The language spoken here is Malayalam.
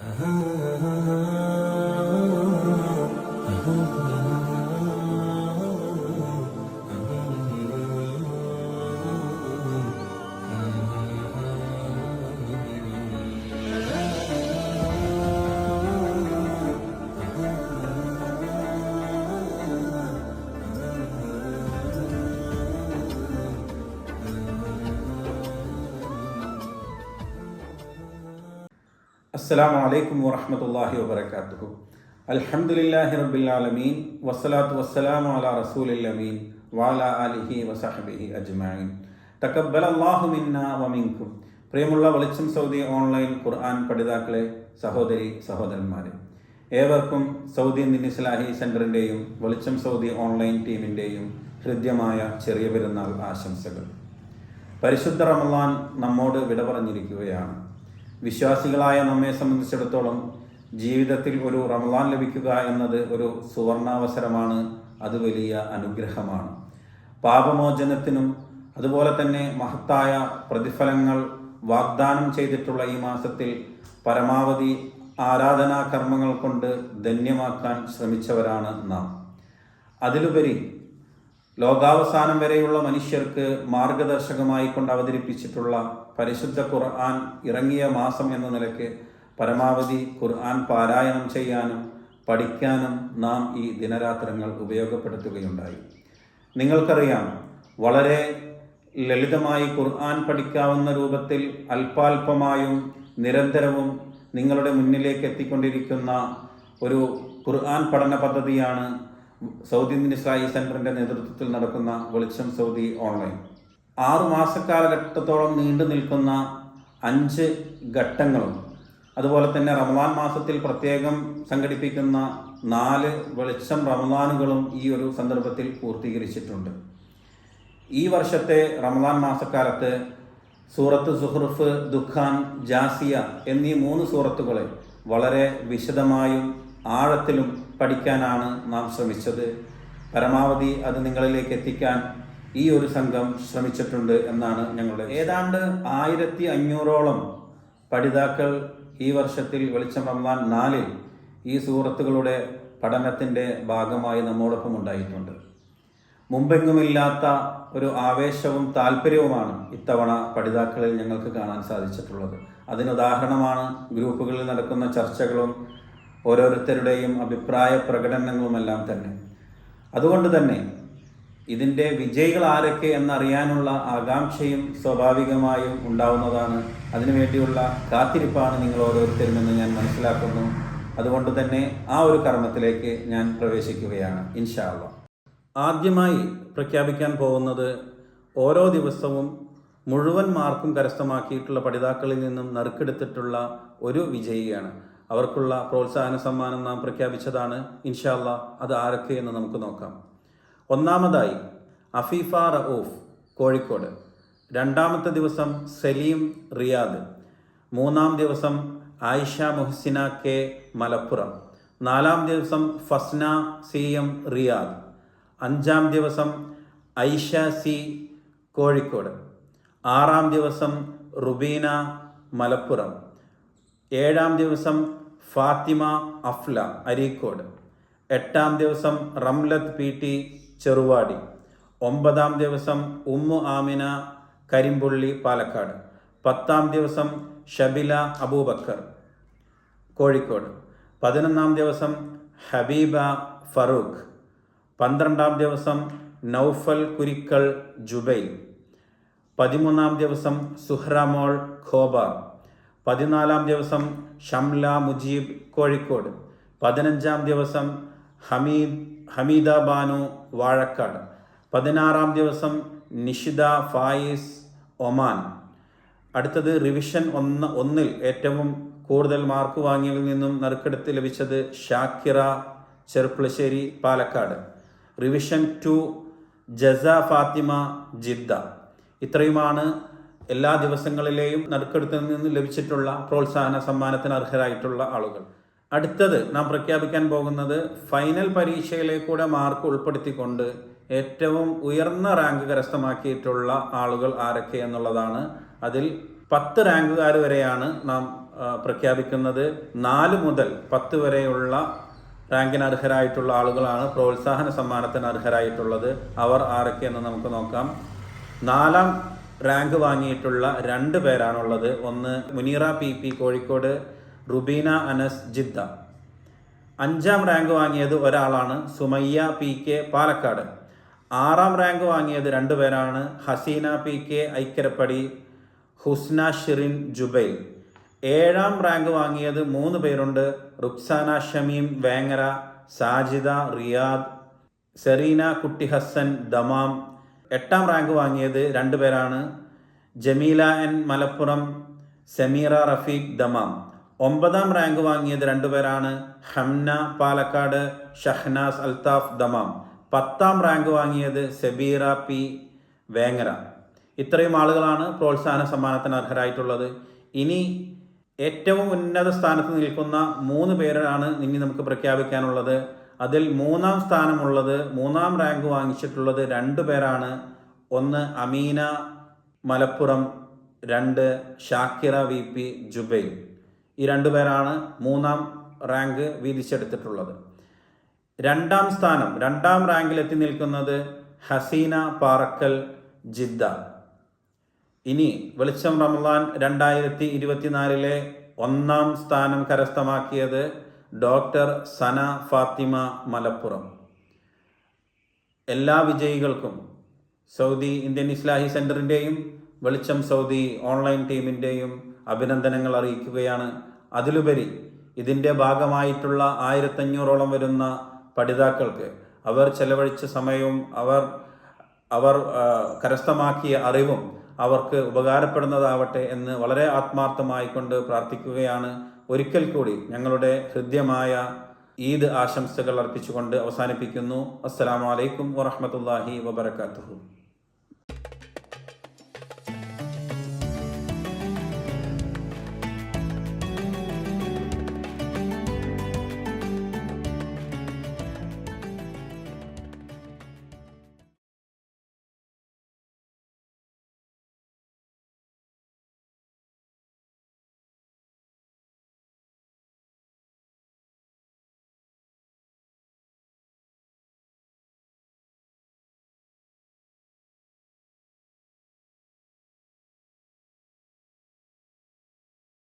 Uh-huh. അലൈക്കും വലൈക്കും വാഹമത്തല്ലാഹി അൽഹംദുലില്ലാഹി റബ്ബിൽ ആലമീൻ. വസ്സലാത്തു വസ്സലാമു അലാ റസൂലമീൻ വാല അലിഹി വസഹബിഹി തഖബ്ബലല്ലാഹു മിന്നാ വമിൻകും പ്രിയമുള്ള വെളിച്ചം സൗദി ഓൺലൈൻ ഖുർആൻ പഠിതാക്കളെ സഹോദരി സഹോദരന്മാരെ ഏവർക്കും സൗദി നിന്നിസ്ലാഹി സെന്ററിന്റെയും വെളിച്ചം സൗദി ഓൺലൈൻ ടീമിന്റെയും ഹൃദ്യമായ ചെറിയ പെരുന്നാൾ ആശംസകൾ. പരിശുദ്ധ റമലാൻ നമ്മോട് വിട പറഞ്ഞിരിക്കുകയാണ് വിശ്വാസികളായ നമ്മെ സംബന്ധിച്ചിടത്തോളം ജീവിതത്തിൽ ഒരു റമദാൻ ലഭിക്കുക എന്നത് ഒരു സുവർണാവസരമാണ്. അത് വലിയ അനുഗ്രഹമാണ്. പാപമോചനത്തിനും അതുപോലെ തന്നെ മഹത്തായ പ്രതിഫലങ്ങൾ വാഗ്ദാനം ചെയ്തിട്ടുള്ള ഈ മാസത്തിൽ പരമാവധി ആരാധനാ കർമ്മങ്ങൾ കൊണ്ട് ധന്യമാക്കാൻ ശ്രമിച്ചവരാണ് നാം. അതിലുപരി ലോകാവസാനം വരെയുള്ള മനുഷ്യർക്ക് മാർഗദർശകമായി കൊണ്ട് അവതരിപ്പിച്ചിട്ടുള്ള പരിശുദ്ധ ഖുർആൻ ഇറങ്ങിയ മാസം എന്ന നിലയ്ക്ക് പരമാവധി ഖുർആൻ പാരായണം ചെയ്യാനും പഠിക്കാനും നാം ഈ ദിനരാത്രങ്ങൾ ഉപയോഗപ്പെടുത്തുകയുണ്ടായി. നിങ്ങൾക്കറിയാം വളരെ ലളിതമായി ഖുർആൻ പഠിക്കാവുന്ന രൂപത്തിൽ അല്പാൽപമായും നിരന്തരവും നിങ്ങളുടെ മുന്നിലേക്ക് എത്തിക്കൊണ്ടിരിക്കുന്ന ഒരു ഖുർആൻ പഠന പദ്ധതിയാണ് സൗദി ഇസ്ലാഹി സെന്ററിന്റെ നേതൃത്വത്തിൽ നടക്കുന്ന വെളിച്ചം സൗദി ഓൺലൈൻ. ആറു മാസക്കാലഘട്ടത്തോളം നീണ്ടു നിൽക്കുന്ന അഞ്ച് ഘട്ടങ്ങളും അതുപോലെ തന്നെ റമദാൻ മാസത്തിൽ പ്രത്യേകം സംഘടിപ്പിക്കുന്ന നാല് വെളിച്ചം റമദാനുകളും ഈ ഒരു സന്ദർഭത്തിൽ പൂർത്തീകരിച്ചിട്ടുണ്ട്. ഈ വർഷത്തെ റമദാൻ മാസക്കാലത്ത് സൂറത്ത് സുഹൃഫ് ദുഖാൻ ജാസിയ എന്നീ മൂന്ന് സൂറത്തുകളെ വളരെ വിശദമായും ആഴത്തിലും പഠിക്കാനാണ് നാം ശ്രമിച്ചത്. പരമാവധി അത് നിങ്ങളിലേക്ക് എത്തിക്കാൻ ഈ ഒരു സംഘം ശ്രമിച്ചിട്ടുണ്ട് എന്നാണ് ഞങ്ങളുടെ ഏതാണ്ട് ആയിരത്തി അഞ്ഞൂറോളം പഠിതാക്കൾ ഈ വർഷത്തിൽ വെളിച്ചം റമദാൻ നാലിൽ ഈ സൂറത്തുകളുടെ പഠനത്തിന്റെ ഭാഗമായി നമ്മോടൊപ്പം ഉണ്ടായിട്ടുണ്ട്. മുമ്പെങ്ങുമില്ലാത്ത ഒരു ആവേശവും താല്പര്യവുമാണ് ഇത്തവണ പഠിതാക്കളിൽ ഞങ്ങൾക്ക് കാണാൻ സാധിച്ചിട്ടുള്ളത്. അതിനുദാഹരണമാണ് ഗ്രൂപ്പുകളിൽ നടക്കുന്ന ചർച്ചകളും ഓരോരുത്തരുടെയും അഭിപ്രായ പ്രകടനങ്ങളുമെല്ലാം തന്നെ. അതുകൊണ്ട് തന്നെ ഇതിന്റെ വിജയികൾ ആരൊക്കെ എന്നറിയാനുള്ള ആകാംക്ഷയും സ്വാഭാവികമായും ഉണ്ടാവുന്നതാണ്. അതിനുവേണ്ടിയുള്ള കാത്തിരിപ്പാണ് നിങ്ങൾ ഓരോരുത്തരും എന്ന് ഞാൻ മനസ്സിലാക്കുന്നു. അതുകൊണ്ട് തന്നെ ആ ഒരു കർമ്മത്തിലേക്ക് ഞാൻ പ്രവേശിക്കുകയാണ് ഇൻഷാല്ല ആദ്യമായി പ്രഖ്യാപിക്കാൻ പോകുന്നത് ഓരോ ദിവസവും മുഴുവൻ മാർക്കും കരസ്ഥമാക്കിയിട്ടുള്ള പഠിതാക്കളിൽ നിന്നും നറുക്കെടുത്തിട്ടുള്ള ഒരു വിജയിയാണ്. അവർക്കുള്ള പ്രോത്സാഹന സമ്മാനം നാം പ്രഖ്യാപിച്ചതാണ്. ഇൻഷാല്ല അത് ആരൊക്കെ എന്ന് നമുക്ക് നോക്കാം. ഒന്നാമതായി അഫീഫ റഊഫ് കോഴിക്കോട്. രണ്ടാമത്തെ ദിവസം സലീം റിയാദ്. മൂന്നാം ദിവസം ആയിഷ മുഹസിന കെ മലപ്പുറം. നാലാം ദിവസം ഫസ്ന സി എം റിയാദ്. അഞ്ചാം ദിവസം ഐഷ സി കോഴിക്കോട്. ആറാം ദിവസം റുബീന മലപ്പുറം. ഏഴാം ദിവസം ഫാത്തിമ അഫ്ല അരീക്കോട്. എട്ടാം ദിവസം റംലത്ത് പി ടി ചെറുവാടി. ഒമ്പതാം ദിവസം ഉമ്മു ആമിന കരിമ്പുള്ളി പാലക്കാട്. പത്താം ദിവസം ഷബില അബൂബക്കർ കോഴിക്കോട്. പതിനൊന്നാം ദിവസം ഹബീബ ഫറൂഖ്. പന്ത്രണ്ടാം ദിവസം നൗഫൽ കുരിക്കൾ ജുബൈൽ. പതിമൂന്നാം ദിവസം സുഹ്റമോൾ ഖോബാർ. പതിനാലാം ദിവസം ഷംല മുജീബ് കോഴിക്കോട്. പതിനഞ്ചാം ദിവസം ഹമീദ് ഹമീദ ബാനു വാഴക്കാട്. പതിനാറാം ദിവസം നിഷിദ ഫായിസ് ഒമാൻ. അടുത്തത് റിവിഷൻ ഒന്ന് ഒന്നിൽ ഏറ്റവും കൂടുതൽ മാർക്ക് വാങ്ങിയതിൽ നിന്നും നറുക്കെടുത്ത് ലഭിച്ചത് Shakira Cherpulassery Palakkad. Revision two Jasa Fathima Jeddah. ഇത്രയുമാണ് എല്ലാ ദിവസങ്ങളിലെയും നറുക്കെടുത്തിൽ നിന്ന് ലഭിച്ചിട്ടുള്ള പ്രോത്സാഹന സമ്മാനത്തിന് അർഹരായിട്ടുള്ള ആളുകൾ. അടുത്തത് നാം പ്രഖ്യാപിക്കാൻ പോകുന്നത് ഫൈനൽ പരീക്ഷയിലേക്കൂടെ മാർക്ക് ഉൾപ്പെടുത്തിക്കൊണ്ട് ഏറ്റവും ഉയർന്ന റാങ്ക് കരസ്ഥമാക്കിയിട്ടുള്ള ആളുകൾ ആരൊക്കെ എന്നുള്ളതാണ്. അതിൽ പത്ത് റാങ്കുകാർ വരെയാണ് നാം പ്രഖ്യാപിക്കുന്നത്. നാല് മുതൽ പത്ത് വരെയുള്ള റാങ്കിന് അർഹരായിട്ടുള്ള ആളുകളാണ് പ്രോത്സാഹന സമ്മാനത്തിന് അർഹരായിട്ടുള്ളത്. അവർ ആരൊക്കെയെന്ന് നമുക്ക് നോക്കാം. നാലാം റാങ്ക് വാങ്ങിയിട്ടുള്ള രണ്ട് പേരാണുള്ളത്. ഒന്ന് Muneera P P Kozhikode Rubeena Anas Jeddah. അഞ്ചാം റാങ്ക് വാങ്ങിയത് ഒരാളാണ് സുമയ്യ പി കെ പാലക്കാട്. ആറാം റാങ്ക് വാങ്ങിയത് രണ്ട് പേരാണ് Haseena P K Aikkarappadi Husna Shirin Jubail. ഏഴാം റാങ്ക് വാങ്ങിയത് മൂന്ന് പേരുണ്ട്. റുക്സാന ഷമീം വേങ്ങര സാജിദ റിയാദ് സെറീന കുട്ടി ഹസൻ ദമാം എട്ടാം റാങ്ക് വാങ്ങിയത് രണ്ട് പേരാണ്. Jameela N Malappuram Sameera Rafeeq Dammam. ഒമ്പതാം റാങ്ക് വാങ്ങിയത് രണ്ടുപേരാണ് ഹംന പാലക്കാട് ഷഹ്നാസ് അൽതാഫ് ദമാം. പത്താം റാങ്ക് വാങ്ങിയത് സെബീറ പി വേങ്ങര. ഇത്രയും ആളുകളാണ് പ്രോത്സാഹന സമ്മാനത്തിന് അർഹരായിട്ടുള്ളത്. ഇനി ഏറ്റവും ഉന്നത സ്ഥാനത്ത് നിൽക്കുന്ന മൂന്ന് പേരാണ് ഇനി നമുക്ക് പ്രഖ്യാപിക്കാനുള്ളത്. അതിൽ മൂന്നാം സ്ഥാനമുള്ളത് മൂന്നാം റാങ്ക് വാങ്ങിച്ചിട്ടുള്ളത് രണ്ട് പേരാണ്. ഒന്ന് അമീന മലപ്പുറം രണ്ട് ഷാക്കിറ വി പി ജുബൈൻ ഈ രണ്ടു പേരാണ് മൂന്നാം റാങ്ക് വീതിച്ചെടുത്തിട്ടുള്ളത്. രണ്ടാം സ്ഥാനം രണ്ടാം റാങ്കിൽ എത്തി നിൽക്കുന്നത് ഹസീന പാറക്കൽ ജിദ്ദ. ഇനി വെളിച്ചം റമദാൻ രണ്ടായിരത്തി ഇരുപത്തിനാലിലെ ഒന്നാം സ്ഥാനം കരസ്ഥമാക്കിയത് ഡോക്ടർ സന ഫാത്തിമ മലപ്പുറം. എല്ലാ വിജയികൾക്കും സൗദി ഇന്ത്യൻ ഇസ്ലാഹി സെന്ററിന്റെയും വെളിച്ചം സൗദി ഓൺലൈൻ ടീമിന്റെയും അഭിനന്ദനങ്ങൾ അറിയിക്കുകയാണ്. അതിലുപരി ഇതിന്റെ ഭാഗമായിട്ടുള്ള ആയിരത്തഞ്ഞൂറോളം വരുന്ന പഠിതാക്കൾക്ക് അവർ ചെലവഴിച്ച സമയവും അവർ അവർ കരസ്ഥമാക്കിയ അറിവും അവർക്ക് ഉപകാരപ്പെടുന്നതാവട്ടെ എന്ന് വളരെ ആത്മാർത്ഥമായിക്കൊണ്ട് പ്രാർത്ഥിക്കുകയാണ് ഒരിക്കൽ കൂടി ഞങ്ങളുടെ ഹൃദ്യമായ ഈദ് ആശംസകൾ അർപ്പിച്ചുകൊണ്ട് അവസാനിപ്പിക്കുന്നു. അസ്സലാമു അലൈക്കും വറഹ്മത്തുള്ളാഹി വബറകാതുഹു.